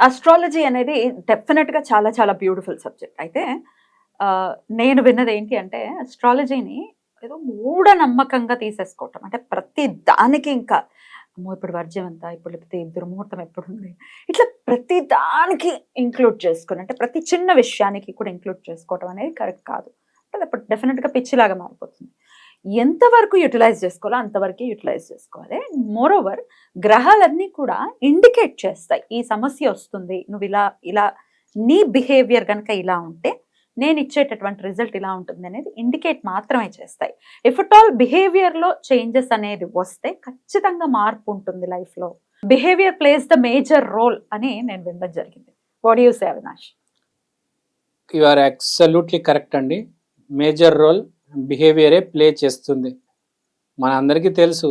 Astrology అనేది డెఫినెట్గా చాలా చాలా బ్యూటిఫుల్ సబ్జెక్ట్ అయితే నేను విన్నది ఏంటి అంటే అస్ట్రాలజీని ఏదో మూఢనమ్మకంగా తీసేసుకోవటం. అంటే ప్రతి దానికి ఇంకా అమ్మో ఇప్పుడు వర్జ్యం ఎంత ఇప్పుడు లేకపోతే దుర్ముహూర్తం ఎప్పుడు ఉంది ఇట్లా ప్రతి దానికి ఇంక్లూడ్ చేసుకుని అంటే ప్రతి చిన్న విషయానికి కూడా ఇంక్లూడ్ చేసుకోవటం అనేది కరెక్ట్ కాదు. అది అప్పుడు డెఫినెట్గా పిచ్చిలాగా మారిపోతుంది. ఎంతవరకు యూటిలైజ్ చేసుకోవాలో అంతవరకే యూటిలైజ్ చేసుకోవాలి. మోర్ ఓవర్ గ్రహాలన్నీ కూడా ఇండికేట్ చేస్తాయి. ఈ సమస్య వస్తుంది. నువ్వు ఇలా ఇలా నీ బిహేవియర్ కనుక ఇలా ఉంటే నేను ఇచ్చేటటువంటి రిజల్ట్ ఇలా ఉంటుంది అనేది ఇండికేట్ మాత్రమే చేస్తాయి. ఇఫ్ అట్ ఆల్ బిహేవియర్లో చేంజెస్ అనేది వస్తే ఖచ్చితంగా మార్పు ఉంటుంది లైఫ్లో behaviour plays the major role అని నేను వినడం జరిగింది. What you say Avinash you are absolutely correct అండి. మేజర్ రోల్ బిహేవియరే ప్లే చేస్తుంది. మన అందరికీ తెలుసు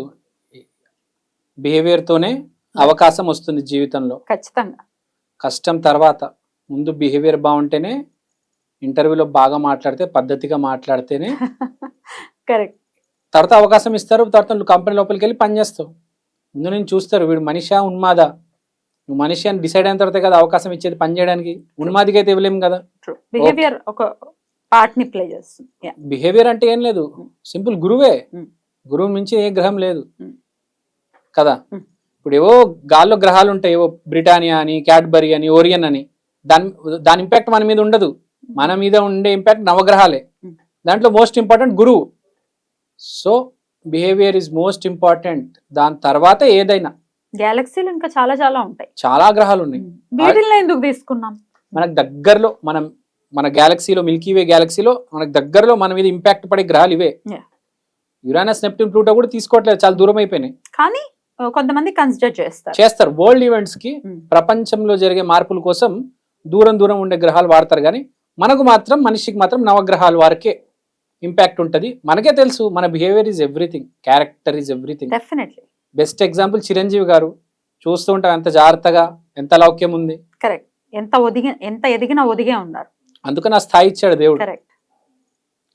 బిహేవియర్తోనే అవకాశం వస్తుంది జీవితంలో. ఖచ్చితంగా. కష్టం తర్వాత ముందు బిహేవియర్ బాగుంటేనే ఇంటర్వ్యూలో బాగా మాట్లాడితే పద్ధతిగా మాట్లాడితేనే కరెక్ట్. తర్వాత అవకాశం ఇస్తారు తర్వాత నువ్వు కంపెనీ లోపలికి వెళ్ళి పని చేస్తావు. ముందు నేను చూస్తారు వీడు మనిషా ఉన్మాదా? నువ్వు మనిషి అని డిసైడ్ అయిన తర్వాత కదా అవకాశం ఇచ్చేది పని చేయడానికి? ఉన్మాదికి అయితే ఇవ్వలేము కదా? బిహేవియర్ ఒక పార్ట్ని ప్లే చేస్తుంది. బిహేవియర్ అంటే ఏం లేదు. సింపుల్ గురువే. Mm. గురువు మించి ఏ గ్రహం లేదు. Mm. కదా. ఇప్పుడు ఏవో గాల్లో గ్రహాలు ఉంటాయి. ఏవో బ్రిటానియా అని క్యాడ్బరీ అని ఓరియన్ అని. దాని దాని ఇంపాక్ట్ మన మీద ఉండదు. మన మీద ఉండే ఇంపాక్ట్ నవగ్రహాలే. దాంట్లో మోస్ట్ ఇంపార్టెంట్ గురువు. So behaviour is most important దాని తర్వాత ఏదైనా. గ్యాలక్సీలు ఇంకా చాలా చాలా ఉంటాయి. చాలా గ్రహాలు ఉన్నాయి. ఎందుకు తీసుకున్నాం? మనకు దగ్గరలో మనం మన గ్యాలక్సీలో మిల్కీవే గ్యాలక్సీలో మనకు దగ్గరలో మన మీద ఇంపాక్ట్ పడే గ్రహాలు ఇవే. యురానస్ నెప్ట్యూన్ ప్లూటో కూడా తీసుకోవట్లేదు చాలా దూరం అయిపోయినాయి. కానీ కొంతమంది కన్సిడర్ చేస్తారు. చేస్తారు. వరల్డ్ ఈవెంట్స్కి Mm. ప్రపంచంలో జరిగే మార్పుల కోసం దూరం దూరం ఉండే గ్రహాలు వాడతారు కానీ మనకు మాత్రం మనిషికి మాత్రం నవగ్రహాల వరకే ఇంపాక్ట్ ఉంటుంది. మనకే తెలుసు మన behaviour is everything character is everything definitely best example Chiranjeevi garu. చూస్తూ ఉంటాం ఎంత జాగ్రత్తగా ఎంత లౌక్యం ఉంది. కరెక్ట్ ఎంత ఒదిగి ఎంత ఎదిగినా ఒదిగే ఉన్నారు. అందుకని ఆ స్థాయి ఇచ్చాడు దేవుడు.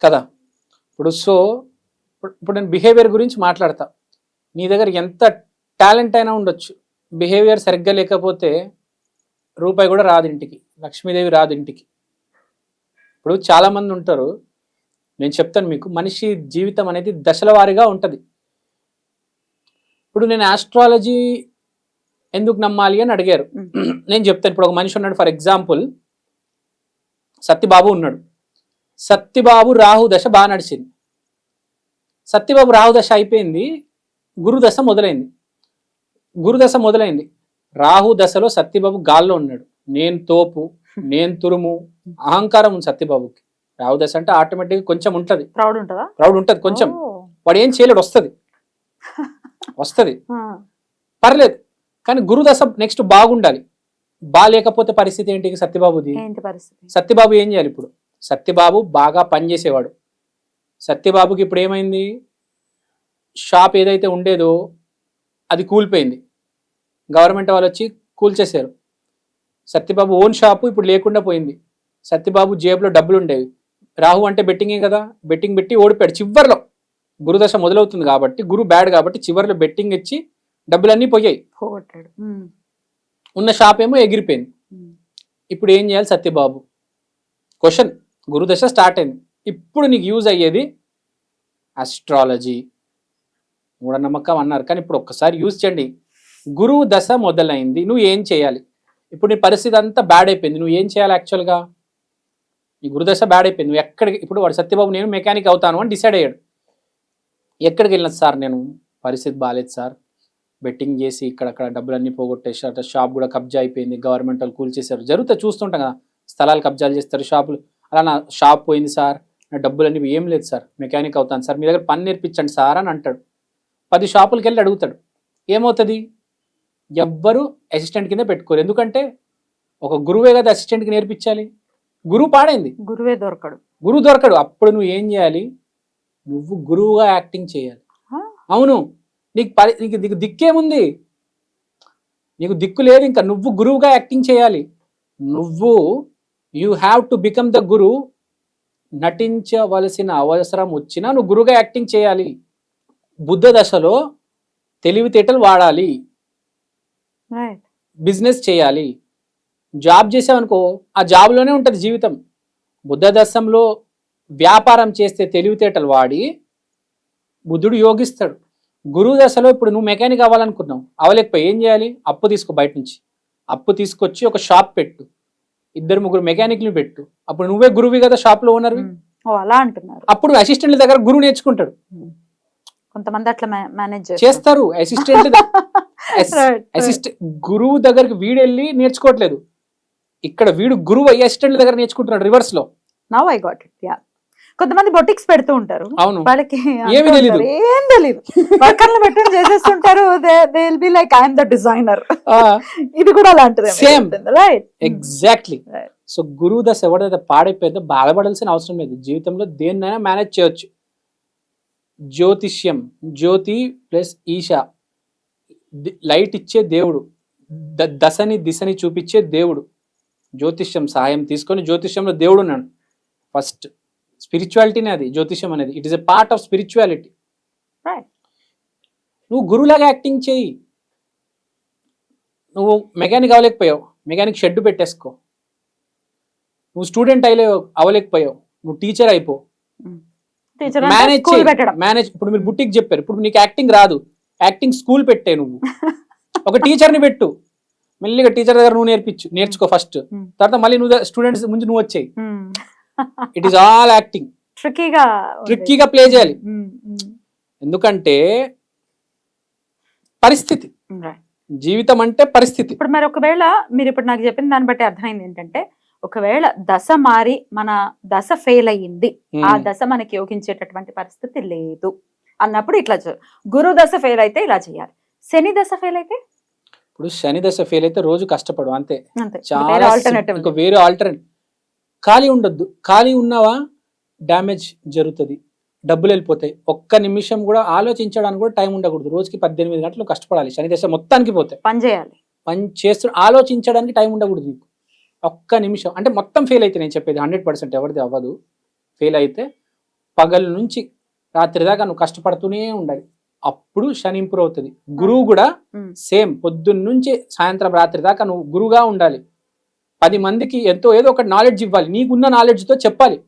కదా? ఇప్పుడు సో ఇప్పుడు నేను బిహేవియర్ గురించి మాట్లాడతా. నీ దగ్గర ఎంత టాలెంట్ అయినా ఉండొచ్చు. బిహేవియర్ సరిగ్గా లేకపోతే రూపాయి కూడా రాదు ఇంటికి. లక్ష్మీదేవి రాదు ఇంటికి. ఇప్పుడు చాలా మంది ఉంటారు. నేను చెప్తాను మీకు మనిషి జీవితం అనేది దశల వారీగా ఉంటుంది. ఇప్పుడు నేను ఆస్ట్రాలజీ ఎందుకు నమ్మాలి అని అడిగారు. నేను చెప్తాను ఇప్పుడు ఒక మనిషి ఉన్నాడు ఫర్ ఎగ్జాంపుల్ సత్యబాబు ఉన్నాడు. సత్యబాబు రాహు దశ బాగా నడిచింది. సత్యబాబు రాహు దశ అయిపోయింది. గురుదశ మొదలైంది. గురుదశ మొదలైంది. రాహు దశలో సత్యబాబు గాల్లో ఉన్నాడు. నేను తోపు నేను తురుము అహంకారం ఉంది సత్యబాబుకి. రాహు దశ అంటే ఆటోమేటిక్గా కొంచెం ఉంటుంది. ప్రౌడ్ ఉంటుందా? ప్రౌడ్ ఉంటుంది కొంచెం. వాడు ఏం చేయలేడు వస్తుంది. వస్తుంది. పర్లేదు. కానీ గురుదశ నెక్స్ట్ బాగుండాలి. బాగాలేకపోతే పరిస్థితి ఏంటి సత్యబాబుది? సత్యబాబు ఏం చేయాలి ఇప్పుడు? సత్యబాబు బాగా పనిచేసేవాడు సత్యబాబుకి ఇప్పుడు ఏమైంది? షాప్ ఏదైతే ఉండేదో అది కూలిపోయింది. గవర్నమెంట్ వాళ్ళు వచ్చి కూల్చేశారు. సత్యబాబు ఓన్ షాపు ఇప్పుడు లేకుండా పోయింది. సత్యబాబు జేబులో డబ్బులు ఉండేవి. రాహు అంటే బెట్టింగే కదా? బెట్టింగ్ పెట్టి ఓడిపోయాడు చివర్లో. గురుదశ మొదలవుతుంది కాబట్టి గురు బ్యాడ్ కాబట్టి చివర్లో బెట్టింగ్ ఇచ్చి డబ్బులన్నీ పోయాయి. ఉన్న షాప్ ఏమో ఎగిరిపోయింది. ఇప్పుడు ఏం చేయాలి సత్యబాబు? క్వశ్చన్ గురుదశ స్టార్ట్ అయింది. ఇప్పుడు నీకు యూజ్ అయ్యేది అస్ట్రాలజీ మూఢనమ్మకం అన్నారు. కానీ ఇప్పుడు ఒక్కసారి యూజ్ చేయండి. గురువు దశ మొదలైంది. నువ్వు ఏం చేయాలి? ఇప్పుడు నీ పరిస్థితి అంతా బ్యాడ్ అయిపోయింది. నువ్వు ఏం చేయాలి యాక్చువల్గా నీ గురుదశ బ్యాడ్ అయిపోయింది. నువ్వు ఎక్కడికి ఇప్పుడు వాడు సత్యబాబు నేను మెకానిక్ అవుతాను అని డిసైడ్ అయ్యాడు. ఎక్కడికి వెళ్ళిన సార్ నేను? పరిస్థితి బాగాలేదు సార్. బెట్టింగ్ చేసి ఇక్కడక్కడ డబ్బులన్నీ పోగొట్టేసారు షాప్ కూడా కబ్జా అయిపోయింది. గవర్నమెంట్ వాళ్ళు కూల్చేశారు జరుగుతా చూస్తుంటాం కదా. స్థలాలు కబ్జాలు చేస్తారు షాపులు. అలా నా షాప్ పోయింది సార్. నా డబ్బులన్నీ ఏం లేదు సార్. మెకానిక్ అవుతాను సార్. మీ దగ్గర పని నేర్పించండి సార్ అని అంటాడు. పది షాపులకి వెళ్ళి అడుగుతాడు. ఏమవుతుంది? ఎవ్వరు అసిస్టెంట్ కింద పెట్టుకోరు. ఎందుకంటే ఒక గురువే కదా అసిస్టెంట్కి నేర్పించాలి. గురువు పాడైంది. గురువే దొరకడు. గురువు దొరకడు. అప్పుడు నువ్వు ఏం చేయాలి? నువ్వు గురువుగా యాక్టింగ్ చేయాలి? అవును. నీకు పరి నీకు నీకు దిక్కేముంది? నీకు దిక్కు లేదు ఇంకా. నువ్వు గురువుగా యాక్టింగ్ చేయాలి. నువ్వు you have to become the guru. నటించవలసిన అవసరం వచ్చినా నువ్వు గురువుగా యాక్టింగ్ చేయాలి. బుద్ధ దశలో తెలివితేటలు వాడాలి. బిజినెస్ చేయాలి. జాబ్ చేసావనుకో ఆ జాబ్లోనే ఉంటుంది జీవితం. బుద్ధ దశంలో వ్యాపారం చేస్తే తెలివితేటలు వాడి బుద్ధుడు యోగిస్తాడు. గురువు దశలో ఇప్పుడు నువ్వు మెకానిక్ అవ్వాలనుకున్నావు. అవలేకపోయి ఏం చేయాలి? అప్పు తీసుకో బయట నుంచి. అప్పు తీసుకొచ్చి ఒక షాప్ పెట్టు. ఇద్దరు ముగ్గురు మెకానిక్లు పెట్టు. అప్పుడు నువ్వే గురువి కదా షాప్లో ఓనర్వి ఓ అలా అంటున్నారు. అప్పుడు అసిస్టెంట్ల దగ్గర గురువు నేర్చుకుంటాడు. కొంతమంది అట్లా మేనేజ్ చేస్తారు. అసిస్టెంట్ అసిస్టెంట్ గురువు దగ్గరికి వీడు వెళ్ళి నేర్చుకోవట్లేదు. ఇక్కడ వీడు గురువు అయ్యి అసిస్టెంట్ల దగ్గర నేర్చుకుంటున్నాడు రివర్స్లో. Now I got it yeah కొంతమంది బొటిక్స్ పెడుతూ ఉంటారు. అవును. వాళ్ళకి ఏమీ ఏం తెలియదు వర్కర్లు పెట్టుకుని చేసేస్తుంటారు. They will be like I'm the designer ఇది కూడా అలాంటిదే. Same. Right exactly. సో గురువు దశ ఎవడైతే పాడైపోయిందో బాధపడాల్సిన అవసరం లేదు. జీవితంలో దేన్నైనా మేనేజ్ చేయొచ్చు. జ్యోతిష్యం జ్యోతి ప్లస్ ఈశ లైట్ ఇచ్చే దేవుడు. ద- దశని దిశని చూపించే దేవుడు. జ్యోతిష్యం సహాయం తీసుకొని జ్యోతిష్యంలో దేవుడు ఉన్నాడు. ఫస్ట్ స్పిరిచువాలిటీనే అది జ్యోతిష్యం అనేది. It is a part of spirituality. నువ్వు గురువులాగా యాక్టింగ్ చేయి. నువ్వు మెకానిక్ అవ్వలేకపోయావు. మెకానిక్ షెడ్ పెట్టేసుకో. నువ్వు స్టూడెంట్ అయ్యలే అవ్వలేకపోయావు. నువ్వు టీచర్ అయిపో. మేనేజ్ పెట్టడం. మేనేజ్ ఇప్పుడు మీరు బుట్టికి చెప్పారు. ఇప్పుడు నీకు యాక్టింగ్ రాదు. యాక్టింగ్ స్కూల్ పెట్టే నువ్వు. ఒక టీచర్ని పెట్టు. మెల్లిగా టీచర్ దగ్గర నువ్వు నేర్పించు. నేర్చుకో ఫస్ట్ Hmm. తర్వాత మళ్ళీ నువ్వు స్టూడెంట్స్ ముందు నువ్వు వచ్చాయి. ఇట్ ఈస్ ఆల్ యాక్టింగ్ ట్రిక్కీగా ట్రిక్కీగా ప్లే చేయాలి. ఎందుకంటే పరిస్థితి. జీవితం అంటే పరిస్థితి. ఇప్పుడు మరి ఒకవేళ మీరు ఇప్పుడు నాకు చెప్పిన దాన్ని బట్టి అర్థమైంది ఏంటంటే ఒకవేళ దశ మారి మన దశ ఫెయిల్ అయ్యింది ఆ Hmm. దశ మనకి యోగించేటటువంటి పరిస్థితి లేదు. అన్నప్పుడు ఇట్లా గురు దశ ఫెయిల్ అయితే ఇలా చేయాలి. శని దశ ఫెయిల్ అయితే? ఇప్పుడు శని దశ ఫెయిల్ అయితే రోజు కష్టపడు అంతే. అంతే. చాలా ఆల్టర్నేటివ్ వేరే ఆల్టర్నేట్ ఖాళీ ఉండొద్దు. ఖాళీ ఉన్నావా? డ్యామేజ్ జరుగుతుంది. డబ్బులు వెళ్ళిపోతాయి. ఒక్క నిమిషం కూడా ఆలోచించడానికి కూడా టైం ఉండకూడదు. రోజుకి పద్దెనిమిది గంటలు కష్టపడాలి. శని దశ మొత్తానికి పోతాయి పని చేయాలి. పని చేస్తూ ఆలోచించడానికి టైం ఉండకూడదు నీకు. ఒక్క నిమిషం. అంటే మొత్తం ఫెయిల్ అయితే నేను చెప్పేది హండ్రెడ్ పర్సెంట్ ఎవరిది అవ్వదు. ఫెయిల్ అయితే పగల నుంచి రాత్రి దాకా నువ్వు కష్టపడుతూనే ఉండాలి. అప్పుడు శని ఇంప్రూవ్ అవుతుంది. గురువు కూడా. సేమ్ పొద్దున్న నుంచి సాయంత్రం రాత్రి దాకా నువ్వు గురువుగా ఉండాలి. పది మందికి ఎంతో ఏదో ఒక నాలెడ్జ్ ఇవ్వాలి. నీకున్న knowledge తో చెప్పాలి.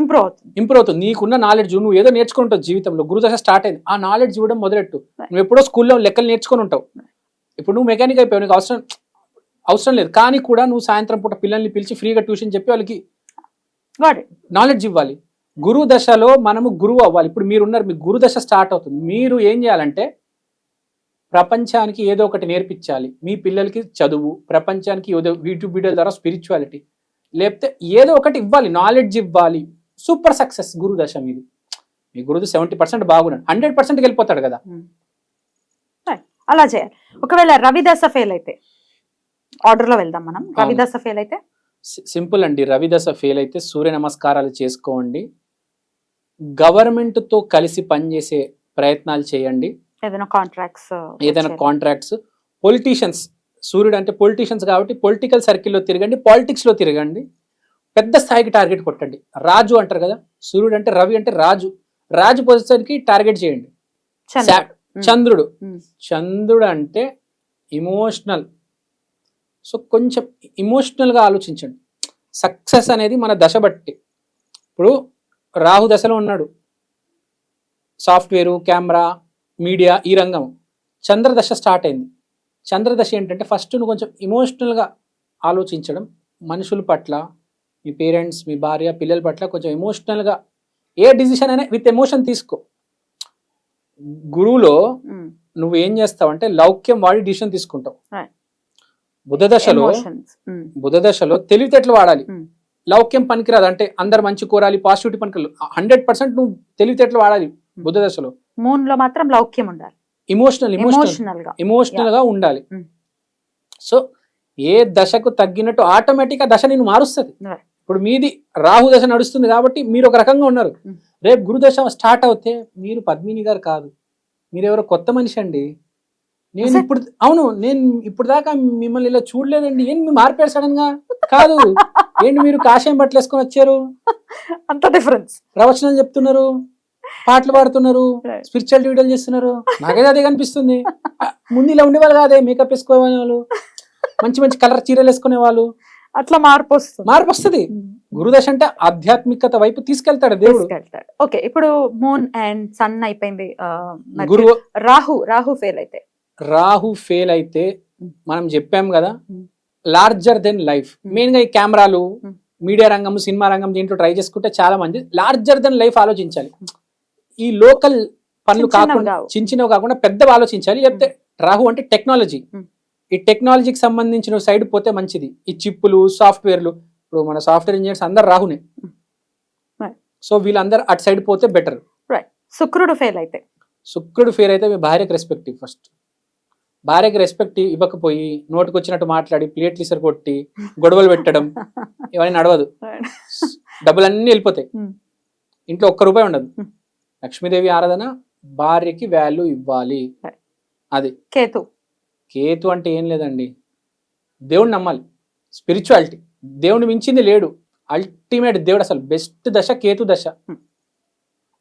ఇంప్రూవ్ అవుతుంది. ఇంప్రూవ్ అవుతుంది. నీకున్న నాలెడ్జ్ నువ్వు ఏదో నేర్చుకుంటావు జీవితంలో. గురుదశ స్టార్ట్ అయింది. ఆ నాలెడ్జ్ ఇవ్వడం మొదలెట్టు? నువ్వు ఎప్పుడో స్కూల్లో లెక్కలు నేర్చుకొని ఉంటావు. ఇప్పుడు నువ్వు మెకానిక్ అయిపోయావు. నీకు అవసరం అవసరం లేదు. కానీ కూడా నువ్వు సాయంత్రం పూట పిల్లల్ని పిలిచి ఫ్రీగా ట్యూషన్ చెప్పి వాళ్ళకి నాలెడ్జ్ ఇవ్వాలి. గురువు దశలో మనము గురువు అవ్వాలి. ఇప్పుడు మీరు ఉన్నారు మీ గురు దశ స్టార్ట్ అవుతుంది. మీరు ఏం చేయాలంటే ప్రపంచానికి ఏదో ఒకటి నేర్పించాలి. మీ పిల్లలకి చదువు ప్రపంచానికి ఏదో యూట్యూబ్ వీడియోల ద్వారా స్పిరిచువాలిటీ లేకపోతే ఏదో ఒకటి ఇవ్వాలి నాలెడ్జ్ ఇవ్వాలి. సూపర్ సక్సెస్ గురు దశ మీది. మీ గురువు సెవెంటీ పర్సెంట్ బాగున్నాడు. హండ్రెడ్ పర్సెంట్కి వెళ్ళిపోతాడు కదా. అలా చేయాలి. ఒకవేళ రవి దశ ఫెయిల్ అయితే ఆర్డర్లో వెళ్దాం మనం. రవి అవును. దశ ఫెయిల్ అయితే? సింపుల్ అండి. రవి దశ ఫెయిల్ అయితే సూర్య నమస్కారాలు చేసుకోండి. గవర్నమెంట్తో కలిసి పనిచేసే ప్రయత్నాలు చేయండి. ఏదైనా కాంట్రాక్ట్స్ ఏదైనా కాంట్రాక్ట్స్ పొలిటీషియన్స్ సూర్యుడు అంటే పొలిటీషియన్స్ కాబట్టి పొలిటికల్ సర్కిల్లో తిరగండి పాలిటిక్స్లో తిరగండి. పెద్ద స్థాయికి టార్గెట్ కొట్టండి. రాజు అంటారు కదా సూర్యుడు అంటే రవి అంటే రాజు. రాజు పొజిషన్కి టార్గెట్ చేయండి. చంద్రుడు. చంద్రుడు. అంటే ఇమోషనల్ సో కొంచెం ఇమోషనల్గా ఆలోచించండి. సక్సెస్ అనేది మన దశ బట్టి. ఇప్పుడు రాహు దశలో ఉన్నాడు. సాఫ్ట్వేరు కెమెరా మీడియా ఈ రంగం చంద్రదశ స్టార్ట్ అయింది. చంద్రదశ ఏంటంటే ఫస్ట్ నువ్వు కొంచెం ఇమోషనల్గా ఆలోచించడం మనుషుల పట్ల మీ పేరెంట్స్ మీ భార్య పిల్లల పట్ల కొంచెం ఎమోషనల్గా ఏ డిసిషన్ అయినా విత్ ఎమోషన్ తీసుకో. గురువులో నువ్వు ఏం చేస్తావు అంటే లౌక్యం వాడి డిసిషన్ తీసుకుంటావు. Right. బుధ దశలో ఎమోషన్స్ బుధ దశలో తెలివితేటలు వాడాలి. లౌక్యం పనికిరాదు అంటే అందరు మంచి కోరాలి పాజిటివిటీ పనికిరాదు. హండ్రెడ్ పర్సెంట్ నువ్వు తెలివితేటలు వాడాలి బుధ దశలో. మూన్లో మాత్రం లౌక్యం ఉండాలి. ఇమోషనల్ ఇమోషనల్ ఎమోషనల్గా ఎమోషనల్గా ఉండాలి. Hmm. సో ఏ దశకు తగ్గినట్టు ఆటోమేటిక్ ఆ దశ నేను మారుస్తుంది. ఇప్పుడు మీది రాహు దశ నడుస్తుంది కాబట్టి మీరు ఒక రకంగా ఉన్నారు. Mm. రేపు గురు దశ స్టార్ట్ అవుతే మీరు పద్మిని గారు కాదు. మీరు ఎవరో కొత్త మనిషి అండి. నేను. ఇప్పుడు అవును నేను ఇప్పుడు దాకా మిమ్మల్ని ఇలా చూడలేదండి. ఏం మీ మార్పారు సడన్గా? కాదు. ఏంటి మీరు కాషాయం బట్టలు వేసుకొని వచ్చారు? అంత డిఫరెన్స్ ప్రవచనాలు చెప్తున్నారు. పాటలు పాడుతున్నారు. స్పిరిచువల్ వీడియోలు చేస్తున్నారు. నాకైతే అదే కనిపిస్తుంది. ముందు ఇలా ఉండేవాళ్ళు కాదే మేకప్ వేసుకోనే వాళ్ళు మంచి మంచి కలర్ చీరలు వేసుకునే వాళ్ళు. అట్లా మార్పు వస్తుంది. మార్పు వస్తుంది. గురుదశ అంటే ఆధ్యాత్మికత వైపు తీసుకెళ్తాడు దేవుడు. ఓకే ఇప్పుడు మూన్ అండ్ సన్ అయిపోయింది ఆ, మరి గురు రాహు రాహు ఫెయిల్ అయితే. రాహు ఫెయిల్ అయితే మనం చెప్పాం కదా Hmm. Larger than life Hmm. మెయిన్గా ఈ కెమెరాలు Hmm. మీడియా రంగం సినిమా రంగం దీంట్లో ట్రై చేసుకుంటే చాలా మంది లార్జర్ దెన్ లైఫ్ ఆలోచించాలి. ఈ లోకల్ పనులు కాకుండా. చిన్న చిన్నవి కాకుండా పెద్దవి ఆలోచించాలి. లేకపోతే రాహు అంటే టెక్నాలజీ. ఈ టెక్నాలజీకి సంబంధించిన సైడ్ పోతే మంచిది. ఈ చిప్పులు సాఫ్ట్వేర్లు. ఇప్పుడు మన సాఫ్ట్వేర్ ఇంజనీర్స్ అందరు రాహునే. సో వీళ్ళందరూ అటు సైడ్ పోతే బెటర్. శుక్రుడు ఫెయిల్ అయితే. శుక్రుడు ఫేర్ అయితే మీ భార్యకి రెస్పెక్ట్ ఫస్ట్ భార్యకి రెస్పెక్ట్ ఇవ్వకపోయి నోటికి వచ్చినట్టు మాట్లాడి ప్లేట్లు ఇసరు కొట్టి గొడవలు పెట్టడం ఇవన్నీ నడవదు. డబ్బులన్నీ వెళ్ళిపోతాయి. Hmm. ఇంట్లో ఒక్క రూపాయి ఉండదు. లక్ష్మీదేవి ఆరాధన భార్యకి వాల్యూ ఇవ్వాలి. అది. కేతు. కేతు అంటే ఏం లేదండి. దేవుడిని నమ్మాలి. స్పిరిచువాలిటీ దేవుని మించింది లేడు. అల్టిమేట్ దేవుడు అసలు. బెస్ట్ దశ కేతు దశ. Hmm.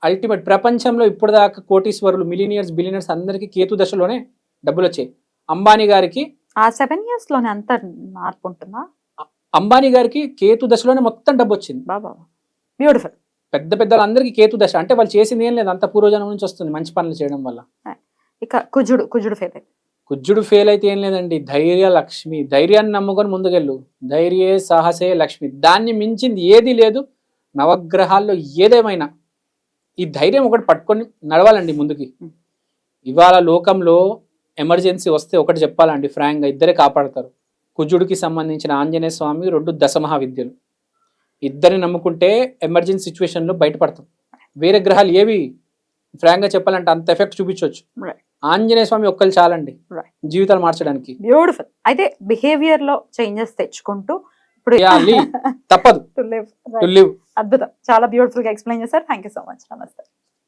అల్టిమేట్ ప్రపంచంలో ఇప్పుడు దాకా కోటీశ్వరులు మిలీనియర్స్ బిలినియర్స్ అందరికీ కేతు దశలోనే డబ్బులు వచ్చాయి. అంబానీ గారికి ఆ సెవెన్ ఇయర్స్లోనే అంత మార్పు ఉంటుందా? అంబానీ గారికి కేతు దశలోనే మొత్తం డబ్బు వచ్చింది. బాబా. బ్యూటిఫుల్ పెద్ద పెద్ద అందరికీ కేతు దశ. అంటే వాళ్ళు చేసింది ఏం లేదు. అంత పూర్వజనం నుంచి వస్తుంది మంచి పనులు చేయడం వల్ల. ఇక కుజుడు కుజుడు ఫెయిల్ అయితే కుజ్జుడు ఫెయిల్ అయితే ఏం లేదండి. ధైర్య లక్ష్మి. ధైర్యాన్ని నమ్ముకొని ముందుకెళ్ళు. ధైర్యే సాహసే లక్ష్మి. దాన్ని మించింది ఏది లేదు. నవగ్రహాల్లో ఏదేమైనా ఈ ధైర్యం ఒకటి పట్టుకొని నడవాలండి ముందుకి. ఇవాళ లోకంలో ఎమర్జెన్సీ వస్తే ఒకటి చెప్పాలండి ఫ్రాంక్గా ఇద్దరే కాపాడతారు. కుజుడికి సంబంధించిన ఆంజనేయ స్వామి రెండు దశమహా విద్యలు ఇద్దరిని నమ్ముకుంటే ఎమర్జెన్సీ సిచ్యువేషన్లో బయటపడతాం. వేరే గ్రహాలు ఏవి ఫ్రాంక్గా చెప్పాలంటే అంత ఎఫెక్ట్ చూపించవచ్చు. ఆంజనేయ స్వామి ఒక్కరు చాలండి. జీవితాలు మార్చడానికి. బ్యూటిఫుల్ అయితే బిహేవియర్లో చేంజెస్ తెచ్చుకుంటూ ఇప్పుడు. తప్పదు. అద్భుతం. చాలా బ్యూటిఫుల్గా ఎక్స్ప్లెయిన్ చేశారు. థ్యాంక్ యూ సో మచ్ నమస్తే